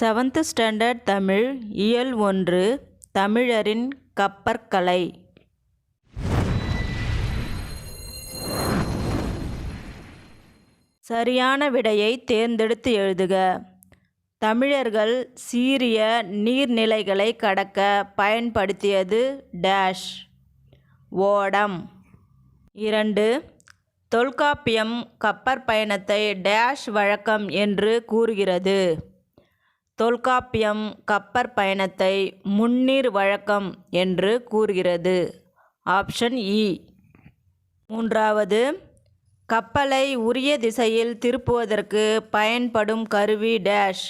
Seventh standard Tamil இயல் ஒன்று தமிழரின் கப்பற்கலை. சரியான விடையை தேர்ந்தெடுத்து எழுதுக. தமிழர்கள் சீரிய நீர்நிலைகளை கடக்க பயன்படுத்தியது டேஷ். ஓடம். இரண்டு தொல்காப்பியம் கப்பற் பயணத்தை டேஷ் வழக்கம் என்று கூறுகிறது. தொல்காப்பியம் கப்பற் பயணத்தை முன்னீர் வழக்கம் என்று கூறுகிறது. ஆப்ஷன் இ. மூன்றாவது கப்பலை உரிய திசையில் திருப்புவதற்கு பயன்படும் கருவி டேஷ்.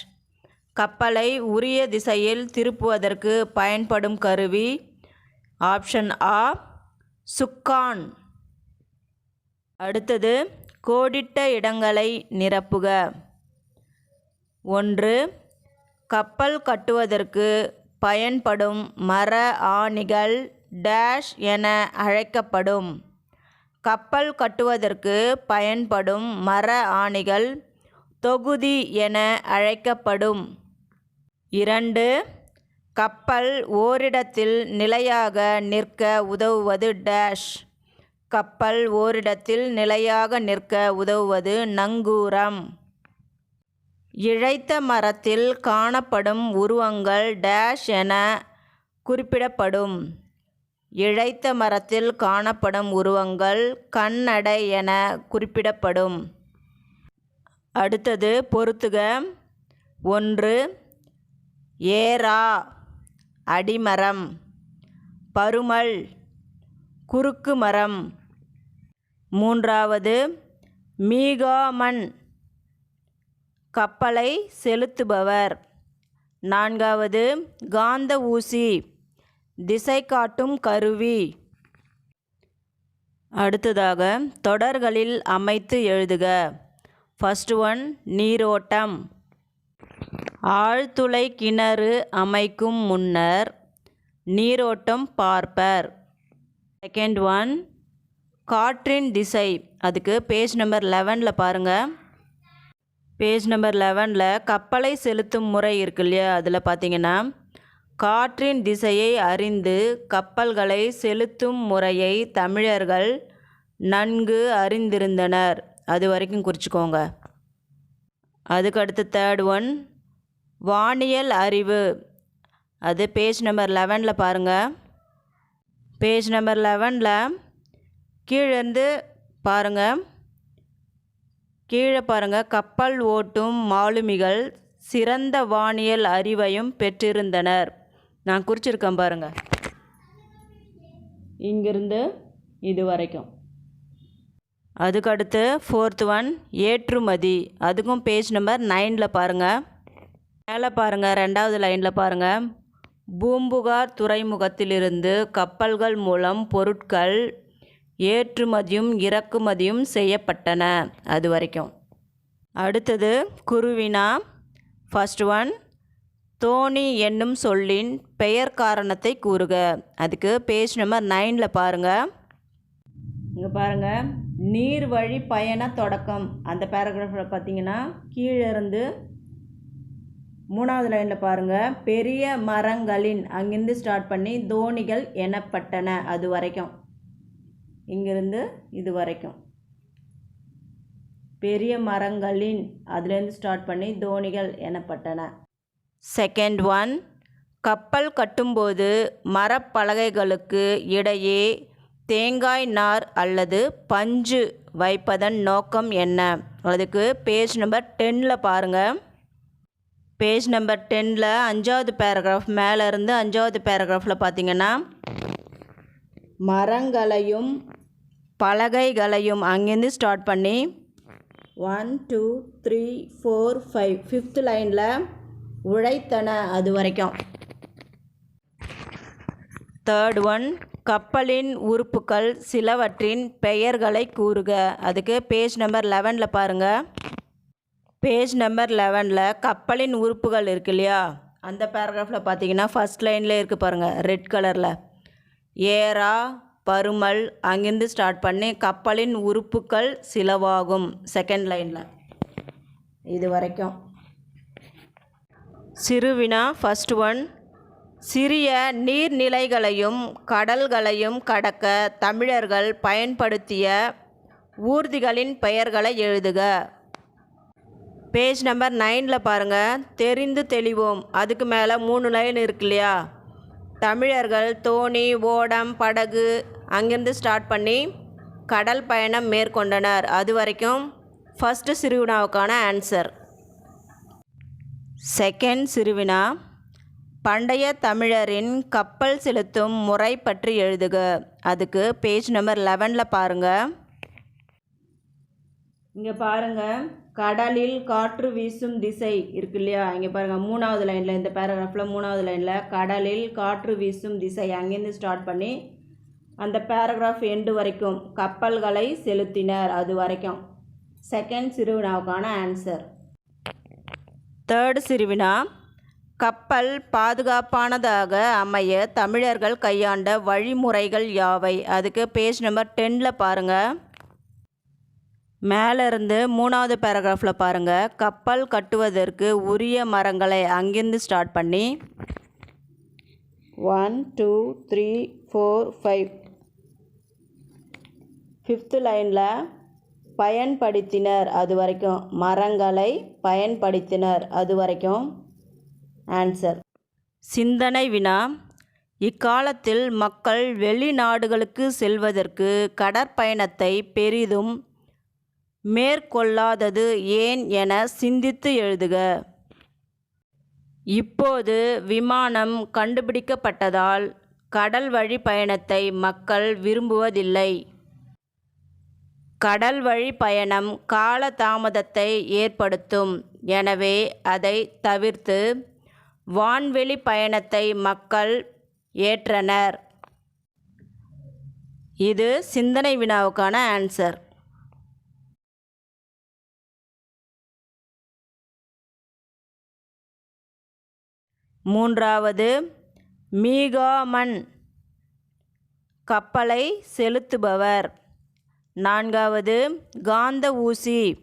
கப்பலை உரிய திசையில் திருப்புவதற்கு பயன்படும் கருவி ஆப்ஷன் ஆ சுக்கான். அடுத்தது கோடிட்ட இடங்களை நிரப்புக. ஒன்று கப்பல் கட்டுவதற்கு பயன்படும் மர ஆணிகள் டேஷ் என அழைக்கப்படும். கப்பல் கட்டுவதற்கு பயன்படும் மர ஆணிகள் தொகுதி என அழைக்கப்படும். இரண்டு கப்பல் ஓரிடத்தில் நிலையாக நிற்க உதவுவது டேஷ். கப்பல் ஓரிடத்தில் நிலையாக நிற்க உதவுவது நங்கூரம். இழைத்த மரத்தில் காணப்படும் உருவங்கள் டேஷ் என குறிப்பிடப்படும். இழைத்த மரத்தில் காணப்படும் உருவங்கள் கண்ணடை என குறிப்பிடப்படும். அடுத்தது பொறுத்துக. ஒன்று ஏரா அடிமரம் பருமல் குறுக்கு மரம். மூன்றாவது மீகாமன். கப்பலை செலுத்துபவர். நான்காவது காந்த ஊசி. திசை காட்டும் கருவி. அடுத்ததாக தொடர்களில் அமைத்து எழுதுக. ஃபஸ்ட் ஒன் நீரோட்டம். ஆழ்துளை கிணறு அமைக்கும் முன்னர் நீரோட்டம் பார்ப்பர். செகண்ட் ஒன் காற்றின் திசை. அதுக்கு பேஜ் நம்பர் லெவனில் பாருங்கள் பேஜ் நம்பர் லெவனில் கப்பலை செலுத்தும் முறை இருக்கு இல்லையா அதில் பார்த்தீங்கன்னா காற்றின் திசையை அறிந்து கப்பல்களை செலுத்தும் முறையை தமிழர்கள் நன்கு அறிந்திருந்தனர். அது வரைக்கும் குறிச்சிக்கோங்க. அதுக்கு அடுத்து தேர்ட் ஒன் வானியல் அறிவு. அது பேஜ் நம்பர் லெவனில் பாருங்கள் பேஜ் நம்பர் லெவனில் கீழேருந்து பாருங்கள் கீழே பாருங்கள் கப்பல் ஓட்டும் மாலுமிகள் சிறந்த வானியல் அறிவையும் பெற்றிருந்தனர். நான் குறிச்சிருக்கேன் பாருங்கள் இங்கிருந்து இது வரைக்கும். அதுக்கடுத்து ஃபோர்த் ஒன் ஏற்றுமதி. அதுக்கும் பேஜ் நம்பர் நைனில் பாருங்கள் மேலே பாருங்கள் ரெண்டாவது லைனில் பாருங்கள் பூம்புகார் துறைமுகத்திலிருந்து கப்பல்கள் மூலம் பொருட்கள் ஏற்றுமதியும் இறக்குமதியும் செய்யப்பட்டன அது வரைக்கும். அடுத்தது குருவினா ஃபஸ்ட் ஒன் தோணி என்னும் சொல்லின் பெயர் காரணத்தை கூறுக. அதுக்கு பேஜ் நம்பர் நைனில் பாருங்கள் இங்கே பாருங்கள் நீர்வழி பயண தொடக்கம். அந்த பேராகிராஃபில் பார்த்தீங்கன்னா கீழே இருந்து மூணாவது லைனில் பாருங்கள் பெரிய மரங்களின் அங்கிருந்து ஸ்டார்ட் பண்ணி தோணிகள் எனப்பட்டன அது வரைக்கும். இங்கேருந்து இது வரைக்கும். பெரிய மரங்களின் அதுலேருந்து ஸ்டார்ட் பண்ணி தோணிகள் எனப்பட்டன. செகண்ட் ஒன் கப்பல் கட்டும்போது மரப்பலகைகளுக்கு இடையே தேங்காய் நார் அல்லது பஞ்சு வைப்பதன் நோக்கம் என்ன? அதுக்கு பேஜ் நம்பர் டென்னில் பாருங்கள் பேஜ் நம்பர் டென்னில் அஞ்சாவது பேராகிராஃப் மேலே இருந்து அஞ்சாவது பேராகிராஃபில் பார்த்தீங்கன்னா மரங்களையும் பலகைகளையும் அங்கேருந்து ஸ்டார்ட் பண்ணி one two three four five fifth லைனில் உழைத்தன அது வரைக்கும். தேர்ட் ஒன் கப்பலின் உறுப்புகள் சிலவற்றின் பெயர்களை கூறுக. அதுக்கு பேஜ் நம்பர் லெவனில் பாருங்கள் பேஜ் நம்பர் லெவனில் கப்பலின் உறுப்புகள் இருக்கு இல்லையா? அந்த பேராகிராஃபில் பார்த்தீங்கன்னா ஃபஸ்ட் லைனில் இருக்குது பாருங்கள் ரெட் கலரில் ஏரா பருமல் அங்கிருந்து ஸ்டார்ட் பண்ணி. கப்பலின் உறுப்புகள் சிலவாகும். செகண்ட் லைனில் இது வரைக்கும். சிறுவினா ஃபர்ஸ்ட் ஒன் சிறிய நீர்நிலைகளையும் கடல்களையும் கடக்க தமிழர்கள் பயன்படுத்திய ஊர்திகளின் பெயர்களை எழுதுக. பேஜ் நம்பர் நைனில் பாருங்கள் தெரிந்து தெளிவோம். அதுக்கு மேலே மூணு லைன் இருக்கு இல்லையா? தமிழர்கள் தோணி ஓடம் படகு அங்கேருந்து ஸ்டார்ட் பண்ணி கடல் பயணம் மேற்கொண்டனர். அது வரைக்கும் ஃபஸ்ட்டு சிறுவினாவுக்கான ஆன்சர் செகண்ட் சிறுவினா பண்டைய தமிழரின் கப்பல் செலுத்தும் முறை பற்றி எழுதுக. அதுக்கு பேஜ் நம்பர் லெவனில் பாருங்கள் இங்கே பாருங்கள் கடலில் காற்று வீசும் திசை இருக்கு இல்லையா இங்கே பாருங்கள் மூணாவது லைனில் இந்த பேராகிராஃபில் மூணாவது லைனில் கடலில் காற்று வீசும் திசை. அங்கேருந்து ஸ்டார்ட் பண்ணி அந்த பேராகிராஃப் எண்டு வரைக்கும் கப்பல்களை செலுத்தினர் அது வரைக்கும். செகண்ட் சிறுவினாவுக்கான ஆன்சர் தேர்டு சிறுவினா கப்பல் பாதுகாப்பானதாக அமைய தமிழர்கள் கையாண்ட வழிமுறைகள் யாவை? அதுக்கு பேஜ் நம்பர் டென்னில் பாருங்கள் மேலே இருந்து மூணாவது பேராகிராஃபில் பாருங்கள் கப்பல் கட்டுவதற்கு உரிய மரங்களை அங்கிருந்து ஸ்டார்ட் பண்ணி one two three four five fifth லைனில் பயன்படுத்தினர் அது வரைக்கும். மரங்களை பயன்படுத்தினர் அது வரைக்கும். ஆன்சர் சிந்தனை வினா. இக்காலத்தில் மக்கள் வெளிநாடுகளுக்கு செல்வதற்கு கடற்பயணத்தை பெரிதும் மேற்கொள்ளாதது ஏன் என சிந்தித்து எழுதுக. இப்போது விமானம் கண்டுபிடிக்கப்பட்டதால் கடல் வழி பயணத்தை மக்கள் விரும்புவதில்லை. கடல் வழி பயணம் கால தாமதத்தை ஏற்படுத்தும். எனவே அதை தவிர்த்து வான்வெளி பயணத்தை மக்கள் ஏற்றனர். இது சிந்தனை வினாவுக்கான ஆன்சர். மூன்றாவது மீகாமன் கப்பலை செலுத்துபவர். நான்காவது காந்த ஊசி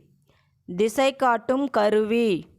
திசை காட்டும் கருவி.